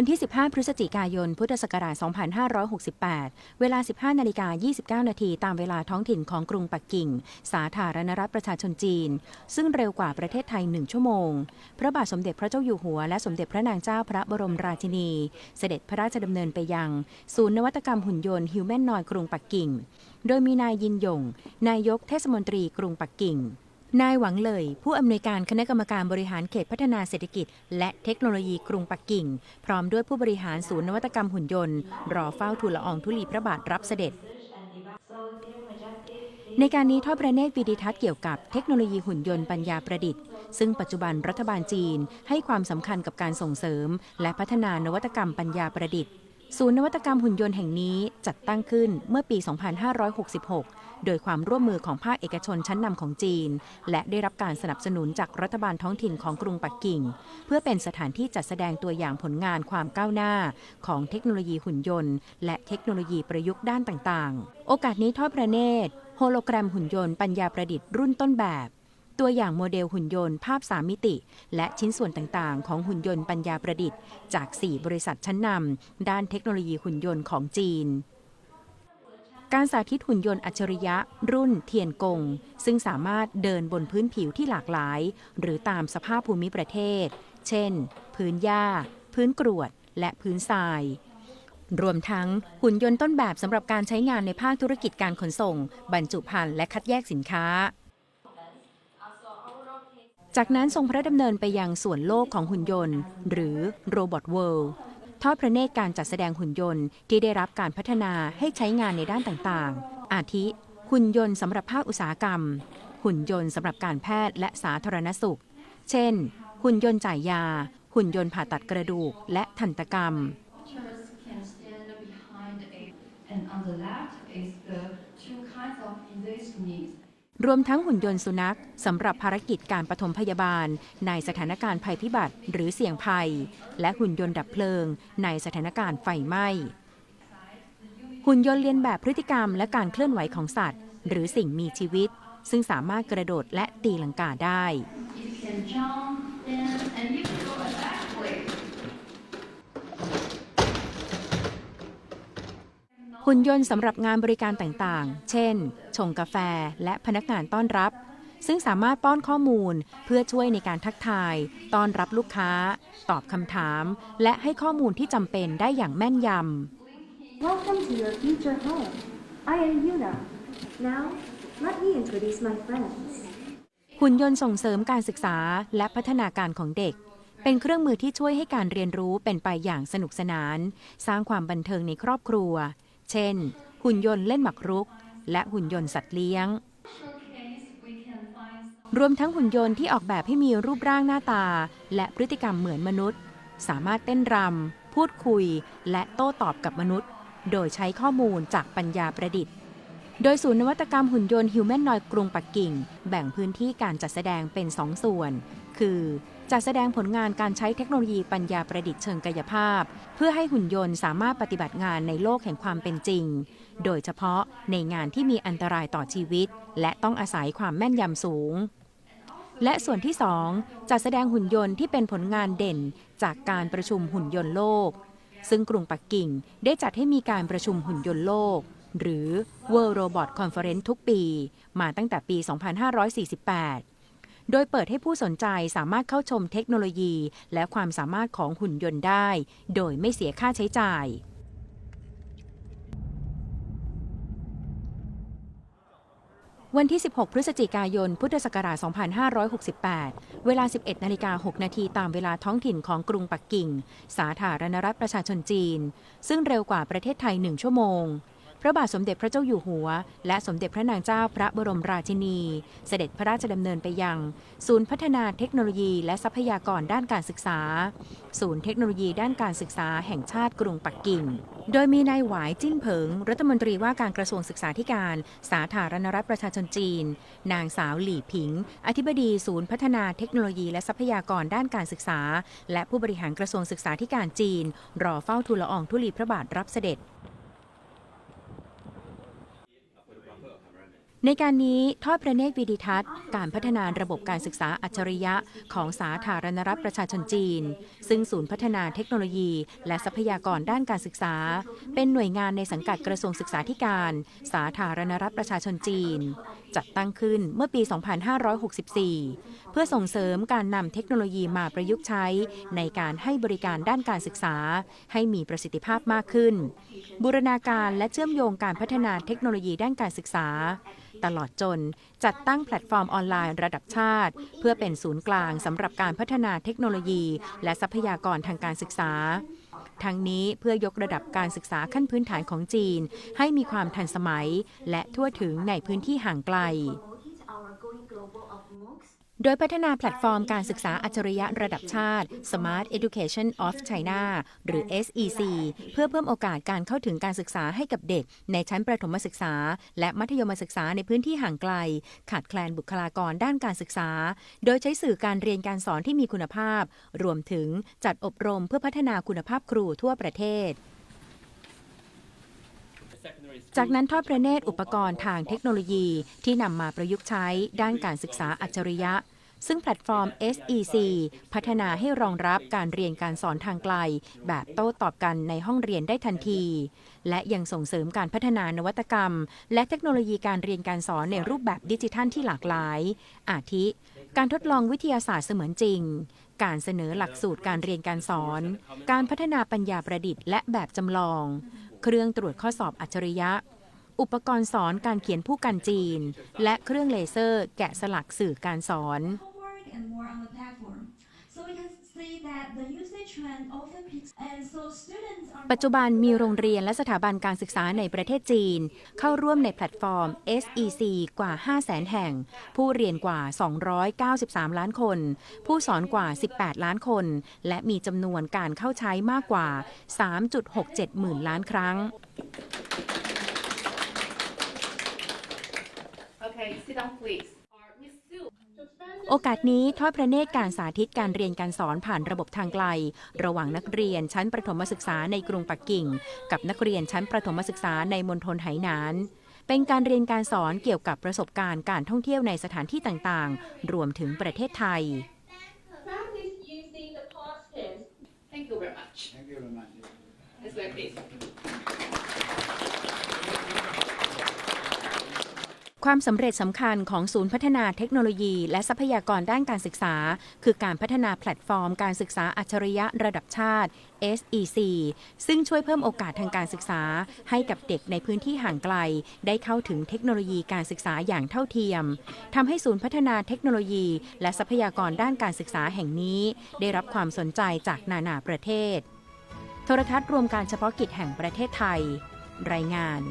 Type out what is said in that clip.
วันที่ 15 พฤศจิกายน พุทธศักราช 2568 เวลา 15 นาฬิกา 29 นาทีตามเวลาท้องถิ่นของกรุงปักกิ่ง สาธารณรัฐประชาชนจีน ซึ่งเร็วกว่าประเทศไทย 1 ชั่วโมง พระบาทสมเด็จพระเจ้าอยู่หัว และสมเด็จพระนางเจ้าพระบรมราชินี เสด็จพระราชดำเนินไปยัง ศูนย์นวัตกรรมหุ่นยนต์ฮิวแมนนอยกรุงปักกิ่ง โดยมีนายยินยง นายกเทศมนตรีกรุงปักกิ่ง นายหวังเลย ผู้อำนวยการคณะกรรมการบริหารเขตพัฒนาเศรษฐกิจ และเทคโนโลยีกรุงปักกิ่ง พร้อมด้วยผู้บริหารศูนย์นวัตกรรมหุ่นยนต์ รอเฝ้าทูลละอองธุลีพระบาทรับเสด็จ ในการนี้ทอดพระเนตรวิดีทัศน์เกี่ยวกับเทคโนโลยีหุ่นยนต์ปัญญาประดิษฐ์ ซึ่งปัจจุบันรัฐบาลจีนให้ความสำคัญกับการส่งเสริม และพัฒนานวัตกรรมปัญญาประดิษฐ์ศูนย์นวัตกรรมหุ่นยนต์แห่งนี้จัดตั้งขึ้นเมื่อปี 2566 โดยความร่วมมือของภาคเอกชนชั้นนำของจีน และได้รับการสนับสนุนจากรัฐบาลท้องถิ่นของกรุงปักกิ่ง เพื่อเป็นสถานที่จัดแสดงตัวอย่างผลงานความก้าวหน้า ของเทคโนโลยีหุ่นยนต์ และเทคโนโลยีประยุกต์ด้านต่างๆ โอกาสนี้ทอดพระเนตรโฮโลแกรมหุ่นยนต์ปัญญาประดิษฐ์รุ่นต้นแบบตัวอย่างโมเดลหุ่นยนต์ภาพ 3 มิติ และชิ้นส่วนต่างๆ ของหุ่นยนต์ปัญญาประดิษฐ์ จาก 4 บริษัทชั้นนำด้านเทคโนโลยีหุ่นยนต์ของจีน การสาธิตหุ่นยนต์อัจฉริยะ รุ่นเทียนกง ซึ่งสามารถเดินบนพื้นผิวที่หลากหลาย หรือตามสภาพภูมิประเทศ เช่น พื้นหญ้า พื้นกรวด และพื้นทราย รวมทั้งหุ่นยนต์ต้นแบบสำหรับการใช้งานในภาคธุรกิจการขนส่ง บรรจุภัณฑ์และคัดแยกสินค้า จากนั้นทรงพระดำเนินไปยังส่วนโลกของหุ่นยนต์ หรือโรบอทเวิลด์ ทอดพระเนตรการจัดแสดงหุ่นยนต์ที่ได้รับการพัฒนาให้ใช้งานในด้านต่างๆ อาทิ หุ่นยนต์สำหรับภาคอุตสาหกรรม หุ่นยนต์สำหรับการแพทย์และสาธารณสุข เช่น หุ่นยนต์จ่ายยา หุ่นยนต์ผ่าตัดกระดูก และทันตกรรม and on the left is the รวมทั้งหุ่นยนต์สุนัขสำหรับภารกิจการปฐมพยาบาล ในสถานการณ์ภัยพิบัติหรือเสี่ยงภัย และหุ่นยนต์ดับเพลิง ในสถานการณ์ไฟไหม้หุ่นยนต์เรียนแบบพฤติกรรมและการเคลื่อนไหวของสัตว์ หรือสิ่งมีชีวิต ซึ่งสามารถกระโดดและตีลังกาได้ หุ่นยนต์สำหรับงานบริการต่างๆ เช่น ชงกาแฟและพนักงานต้อนรับ ซึ่งสามารถป้อนข้อมูลเพื่อช่วยในการทักทาย ต้อนรับลูกค้า ตอบคำถาม และให้ข้อมูลที่จำเป็นได้อย่างแม่นยำ Welcome to your future home. I am Yuna. Now, let me introduce my friends. หุ่นยนต์ส่งเสริมการศึกษาและพัฒนาการของเด็ก เป็นเครื่องมือที่ช่วยให้การเรียนรู้เป็นไปอย่างสนุกสนาน สร้างความบันเทิงในครอบครัว เช่น หุ่นยนต์เล่นหมากรุก และหุ่นยนต์สัตว์เลี้ยง รวมทั้งหุ่นยนต์ที่ออกแบบให้มีรูปร่างหน้าตา และพฤติกรรมเหมือนมนุษย์ สามารถเต้นรำพูดคุย และโต้ตอบกับมนุษย์ โดยใช้ข้อมูลจากปัญญาประดิษฐ์ โดยศูนย์นวัตกรรมหุ่นยนต์ฮิวแมนนอยกรุงปักกิ่ง แบ่งพื้นที่การจัดแสดงเป็น2ส่วน คือ จัดแสดงผลงานการใช้เทคโนโลยีปัญญาประดิษฐ์เชิงกายภาพ เพื่อให้หุ่นยนต์สามารถปฏิบัติงานในโลกแห่งความเป็นจริง โดยเฉพาะในงานที่มีอันตรายต่อชีวิต และต้องอาศัยความแม่นยำสูง และส่วนที่ 2 จัดแสดงหุ่นยนต์ที่เป็นผลงานเด่นจากการประชุมหุ่นยนต์โลก ซึ่งกรุงปักกิ่งได้จัดให้มีการประชุมหุ่นยนต์โลก หรือ World Robot Conference ทุกปี มาตั้งแต่ปี 2548 โดยเปิดให้ผู้สนใจสามารถเข้าชมเทคโนโลยี และความสามารถของหุ่นยนต์ได้ โดยไม่เสียค่าใช้จ่ายวันที่ 16 พฤศจิกายน พุทธศักราช 2568 เวลา 11 นาฬิกา 6 นาทีตามเวลาท้องถิ่นของกรุงปักกิ่ง สาธารณรัฐประชาชนจีน ซึ่งเร็วกว่าประเทศไทย 1 ชั่วโมง พระบาทสมเด็จพระเจ้าอยู่หัว และสมเด็จพระนางเจ้าพระบรมราชินี เสด็จพระราชดำเนินไปยัง ศูนย์พัฒนาเทคโนโลยีและทรัพยากรด้านการศึกษา ศูนย์เทคโนโลยีด้านการศึกษาแห่งชาติกรุงปักกิ่ง โดยมีนายหวายจิ้นเผิง รัฐมนตรีว่าการกระทรวงศึกษาธิการ สาธารณรัฐประชาชนจีน นางสาวหลี่ผิง อธิบดีศูนย์พัฒนาเทคโนโลยีและทรัพยากรด้านการศึกษา และผู้บริหารกระทรวงศึกษาธิการจีน รอเฝ้าทูลละอองธุลีพระบาทรับเสด็จ ในการนี้ทอดพระเนตรวิดิทัศน์ การพัฒนาระบบการศึกษาอัจฉริยะ ของสาธารณรัฐประชาชนจีน ซึ่งศูนย์พัฒนาเทคโนโลยี และทรัพยากรด้านการศึกษา เป็นหน่วยงานในสังกัดกระทรวงศึกษาธิการ สาธารณรัฐประชาชนจีนจัดตั้งขึ้นเมื่อปี 2564 เพื่อส่งเสริมการนำเทคโนโลยีมาประยุกต์ใช้ ในการให้บริการด้านการศึกษา ให้มีประสิทธิภาพมากขึ้น บูรณาการและเชื่อมโยงการพัฒนาเทคโนโลยีด้านการศึกษา ตลอดจนจัดตั้งแพลตฟอร์มออนไลน์ระดับชาติ เพื่อเป็นศูนย์กลางสำหรับการพัฒนาเทคโนโลยี และทรัพยากรทางการศึกษา ทั้งนี้เพื่อยกระดับการศึกษาขั้นพื้นฐานของจีน ให้มีความทันสมัย และทั่วถึงในพื้นที่ห่างไกล โดยพัฒนาแพลตฟอร์มการศึกษาอัจฉริยะระดับชาติ Smart Education of China หรือ SEC เพื่อเพิ่มโอกาสการเข้าถึงการศึกษาให้กับเด็ก ในชั้นประถมศึกษา และมัธยมศึกษาในพื้นที่ห่างไกล ขาดแคลนบุคลากรด้านการศึกษา โดยใช้สื่อการเรียนการสอนที่มีคุณภาพ รวมถึงจัดอบรมเพื่อพัฒนาคุณภาพครูทั่วประเทศ จากนั้นทอดพระเนตรอุปกรณ์ทางเทคโนโลยีที่นำมาประยุกต์ใช้ด้านการศึกษาอัจฉริยะ ซึ่งแพลตฟอร์ม SEC พัฒนาให้รองรับการเรียนการสอนทางไกล แบบโต้ตอบกันในห้องเรียนได้ทันที และยังส่งเสริมการพัฒนานวัตกรรม และเทคโนโลยีการเรียนการสอนในรูปแบบดิจิทัลที่หลากหลาย อาทิ การทดลองวิทยาศาสตร์เสมือนจริงการเสนอหลักสูตรการเรียนการสอน การพัฒนาปัญญาประดิษฐ์และแบบจำลอง เครื่องตรวจข้อสอบอัจฉริยะ อุปกรณ์สอนการเขียนผู้กันจีน และเครื่องเลเซอร์แกะสลักสื่อการสอน ปัจจุบันมีโรงเรียนและสถาบันการศึกษาในประเทศจีน เข้าร่วมในแพลตฟอร์ม SEC กว่า 500,000 แห่ง ผู้เรียนกว่า 293 ล้านคน ผู้สอนกว่า 18 ล้านคน และมีจำนวนการเข้าใช้มากกว่า 3.67 หมื่นล้านครั้ง Okay, sit down please. Miss Sue. โอกาสนี้ทอดพระเนตรการสาธิตการเรียนการสอนผ่านระบบทางไกล ระหว่างนักเรียนชั้นประถมศึกษาในกรุงปักกิ่ง กับนักเรียนชั้นประถมศึกษาในมณฑลไหหนานเป็นการเรียนการสอนเกี่ยวกับประสบการณ์การท่องเที่ยวในสถานที่ต่างๆ รวมถึงประเทศไทย Practice using the pause tense. Thank you very much. Thank you very much. It's like this. ความสำเร็จสำคัญของศูนย์พัฒนาเทคโนโลยี และทรัพยากรด้านการศึกษา คือการพัฒนาแพลตฟอร์ม การศึกษาอัจฉริยะระดับชาติ SEC ซึ่งช่วยเพิ่มโอกาสทางการศึกษา ให้กับเด็กในพื้นที่ห่างไกล ได้เข้าถึงเทคโนโลยีการศึกษาอย่างเท่าเทียมทำให้ศูนย์พัฒนาเทคโนโลยี และทรัพยากรด้านการศึกษาแห่งนี้ ได้รับความสนใจจากนานาประเทศ โทรทัศน์รวมการเฉพาะกิจแห่งประเทศไทย รายงาน